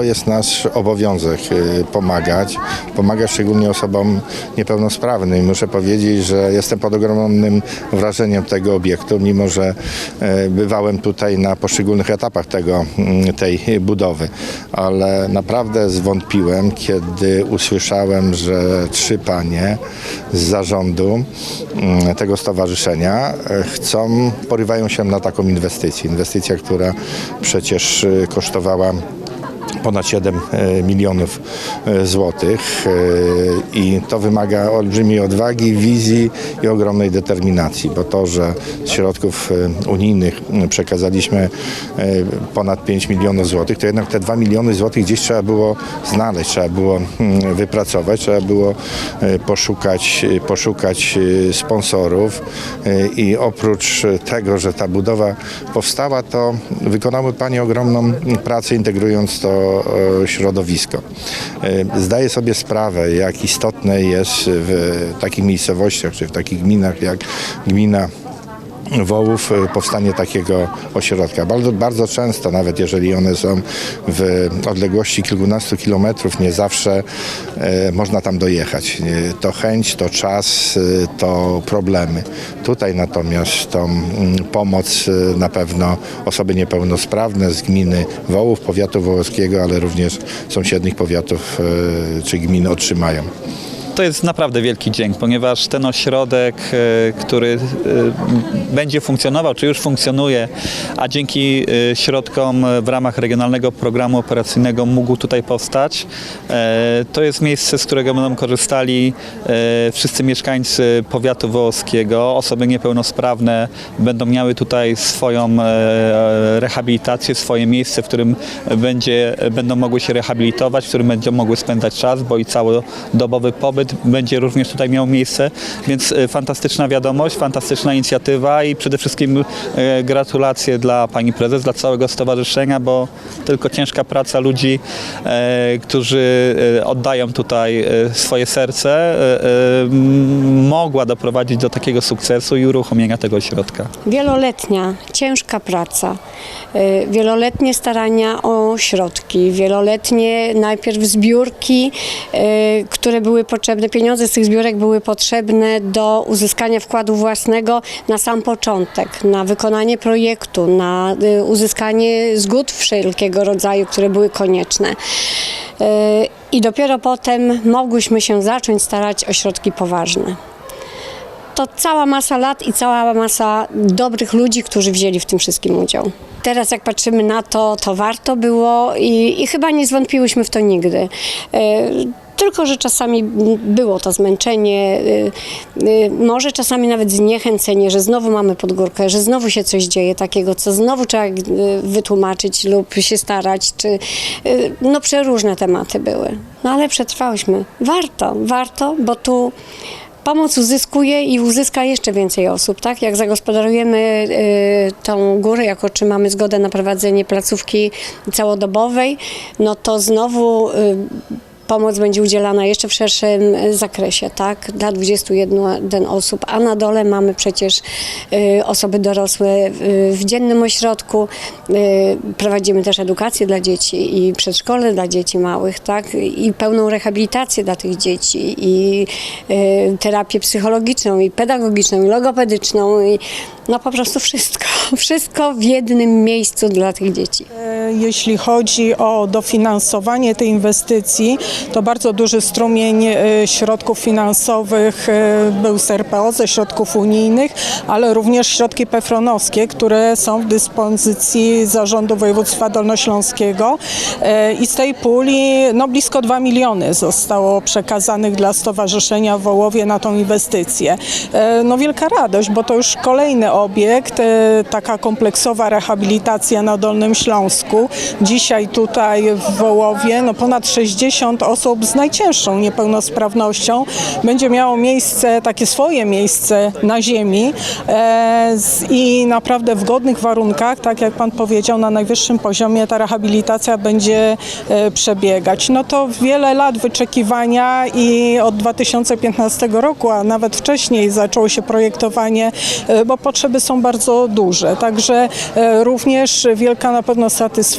to jest nasz obowiązek y, pomagać, pomagać szczególnie osobom niepełnosprawnym. Muszę powiedzieć, że jestem pod ogromnym wrażeniem tego obiektu, mimo że e, bywałem tutaj na poszczególnych etapach tego, mm, tej budowy, ale naprawdę zwątpiłem, kiedy usłyszałem, że trzy panie z zarządu mm, tego stowarzyszenia e, chcą, porywają się na taką inwestycję. Inwestycja, która przecież kosztowała ponad 7 e, milionów e, złotych e, i to wymaga olbrzymiej odwagi, wizji i ogromnej determinacji, bo to, że z środków unijnych przekazaliśmy ponad 5 milionów złotych, to jednak te 2 miliony złotych gdzieś trzeba było znaleźć, trzeba było wypracować, trzeba było poszukać, poszukać sponsorów i oprócz tego, że ta budowa powstała, to wykonały Panie ogromną pracę integrując to środowisko. E, Zdaję sobie sprawę, jak istotne jest w takich miejscowościach, czy w takich gminach jak gmina Wołów e, powstanie takiego ośrodka. Bardzo, bardzo często, nawet jeżeli one są w odległości kilkunastu kilometrów, nie zawsze e, można tam dojechać. E, To chęć, to czas, to problemy. Tutaj natomiast tą mm, pomoc na pewno osoby niepełnosprawne z gminy Wołów, powiatu wołowskiego, ale również sąsiednich powiatów czy gmin otrzymają. To jest naprawdę wielki dzięk, ponieważ ten ośrodek, e, który e, będzie funkcjonował, czy już funkcjonuje, a dzięki e, środkom w ramach Regionalnego Programu Operacyjnego mógł tutaj powstać, to jest miejsce, z którego będą korzystali wszyscy mieszkańcy powiatu wołoskiego. Osoby niepełnosprawne będą miały tutaj swoją rehabilitację, swoje miejsce, w którym będzie, będą mogły się rehabilitować, w którym będą mogły spędzać czas, bo i całodobowy pobyt będzie również tutaj miał miejsce, więc e, fantastyczna wiadomość, fantastyczna inicjatywa i przede wszystkim e, gratulacje dla pani prezes, dla całego stowarzyszenia, bo tylko ciężka praca ludzi, e, którzy oddają tutaj swoje serce, mogła doprowadzić do takiego sukcesu i uruchomienia tego ośrodka. Wieloletnia, ciężka praca, wieloletnie starania o środki, wieloletnie najpierw zbiórki, które były potrzebne, pieniądze z tych zbiórek były potrzebne do uzyskania wkładu własnego na sam początek, na wykonanie projektu, na y, uzyskanie zgód wszelkiego rodzaju, które były konieczne. Y, I dopiero potem mogłyśmy się zacząć starać o środki poważne to cała masa lat i cała masa dobrych ludzi, którzy wzięli w tym wszystkim udział. Teraz jak patrzymy na to, to warto było i, i chyba nie zwątpiłyśmy w to nigdy. Tylko, że czasami było to zmęczenie, e, e, może czasami nawet zniechęcenie, że znowu mamy pod górkę, że znowu się coś dzieje takiego, co znowu trzeba e, wytłumaczyć lub się starać, czy no przeróżne tematy były. No ale przetrwałyśmy. Warto, warto, bo tu Pomoc uzyskuje i uzyska jeszcze więcej osób, tak? Jak zagospodarujemy y, tą górę, jak otrzymamy zgodę na prowadzenie placówki całodobowej, no to znowu y, pomoc będzie udzielana jeszcze w szerszym y, zakresie, tak? Dla 21 osób, a na dole mamy przecież y, osoby dorosłe w dziennym ośrodku. Y, prowadzimy też edukację dla dzieci i przedszkole dla dzieci małych, tak? I pełną rehabilitację dla tych dzieci i terapię psychologiczną i pedagogiczną i logopedyczną i no po prostu wszystko. Wszystko w jednym miejscu dla tych dzieci. Jeśli chodzi o dofinansowanie tej inwestycji, to bardzo duży strumień e, środków finansowych e, był z RPO, ze środków unijnych, ale również środki pefronowskie, które są w dyspozycji Zarządu Województwa Dolnośląskiego E, i z tej puli no, blisko 2 miliony zostało przekazanych dla Stowarzyszenia Wołowie na tą inwestycję. No wielka radość, bo to już kolejny obiekt, taka kompleksowa rehabilitacja na Dolnym Śląsku. Dzisiaj tutaj w Wołowie no ponad 60 osób z najcięższą niepełnosprawnością będzie miało miejsce, takie swoje miejsce na ziemi e, z, i naprawdę w godnych warunkach, tak jak Pan powiedział, na najwyższym poziomie ta rehabilitacja będzie e, przebiegać. No to wiele lat wyczekiwania i od 2015 roku, a nawet wcześniej zaczęło się projektowanie, e, bo potrzeby są bardzo duże. Także e, również wielka na pewno satysfakcja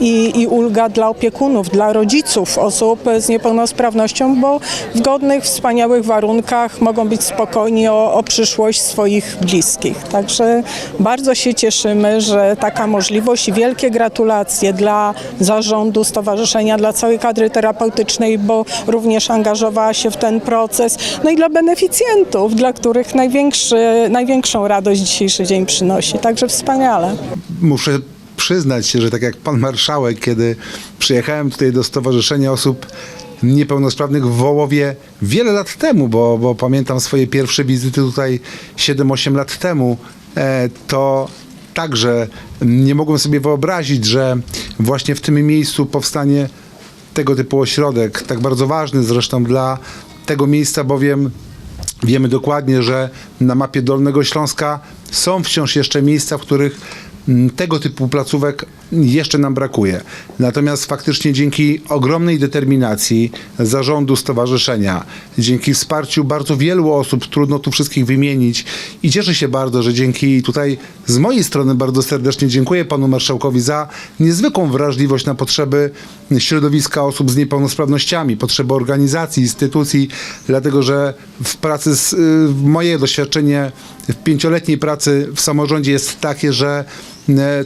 i, i ulga dla opiekunów, dla rodziców osób z niepełnosprawnością, bo w godnych, wspaniałych warunkach mogą być spokojni o, o przyszłość swoich bliskich. Także bardzo się cieszymy, że taka możliwość i wielkie gratulacje dla zarządu stowarzyszenia, dla całej kadry terapeutycznej, bo również angażowała się w ten proces, no i dla beneficjentów, dla których największą radość dzisiejszy dzień przynosi. Także wspaniale. muszę przyznać się, że tak jak pan marszałek, kiedy przyjechałem tutaj do Stowarzyszenia Osób Niepełnosprawnych w Wołowie wiele lat temu, bo, bo pamiętam swoje pierwsze wizyty tutaj 7-8 lat temu, e, to także nie mogłem sobie wyobrazić, że właśnie w tym miejscu powstanie tego typu ośrodek, tak bardzo ważny zresztą dla tego miejsca, bowiem Wiemy dokładnie, że na mapie Dolnego Śląska są wciąż jeszcze miejsca, w których tego typu placówek jeszcze nam brakuje. Natomiast faktycznie dzięki ogromnej determinacji zarządu stowarzyszenia, dzięki wsparciu bardzo wielu osób, trudno tu wszystkich wymienić i cieszę się bardzo, że dzięki tutaj z mojej strony bardzo serdecznie dziękuję panu marszałkowi za niezwykłą wrażliwość na potrzeby środowiska osób z niepełnosprawnościami, potrzeby organizacji, instytucji, dlatego że w pracy, z, y, moje doświadczenie w pięcioletniej pracy w samorządzie jest takie, że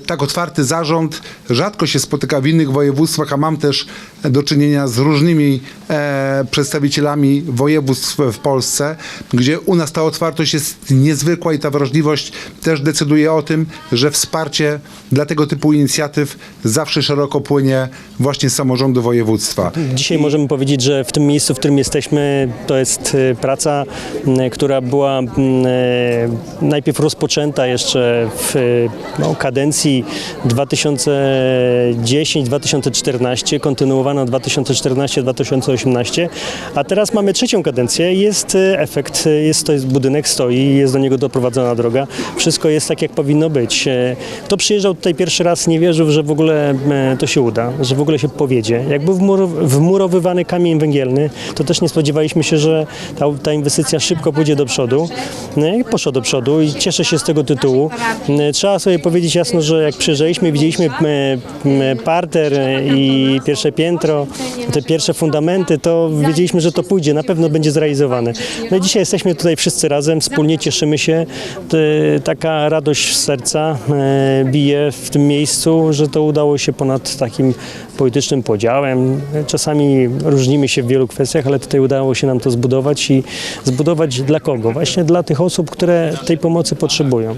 tak otwarty zarząd rzadko się spotyka w innych województwach, a mam też do czynienia z różnymi e, przedstawicielami województw w Polsce, gdzie u nas ta otwartość jest niezwykła i ta wrażliwość też decyduje o tym, że wsparcie dla tego typu inicjatyw zawsze szeroko płynie właśnie z samorządu województwa. Dzisiaj możemy powiedzieć, że w tym miejscu, w którym jesteśmy, to jest e, praca, która była e, najpierw rozpoczęta jeszcze w e, no, kadencji 2010-2014, kontynuowana 2014-2018, a teraz mamy trzecią kadencję jest e, efekt, e, jest, to jest budynek, stoi, jest do niego doprowadzona droga, wszystko jest tak, jak powinno być. E, Kto przyjeżdżał tutaj pierwszy raz, nie wierzył, że w ogóle to się uda, że w ogóle się powiedzie. Jak był wmuro- wmurowywany kamień węgielny, to też nie spodziewaliśmy się, że ta, ta inwestycja szybko pójdzie do przodu. No i poszła do przodu i cieszę się z tego tytułu. Trzeba sobie powiedzieć jasno, że jak przyjeżdżaliśmy, widzieliśmy e, m, parter e, i pierwsze piętro, te pierwsze fundamenty, to wiedzieliśmy, że to pójdzie, na pewno będzie zrealizowane. No i dzisiaj jesteśmy tutaj wszyscy razem, wspólnie cieszymy się. Taka radość serca e, bije w tym miejscu, że to udało się ponad takim politycznym podziałem. Czasami różnimy się w wielu kwestiach, ale tutaj udało się nam to zbudować i zbudować dla kogo? Właśnie dla tych osób, które tej pomocy potrzebują.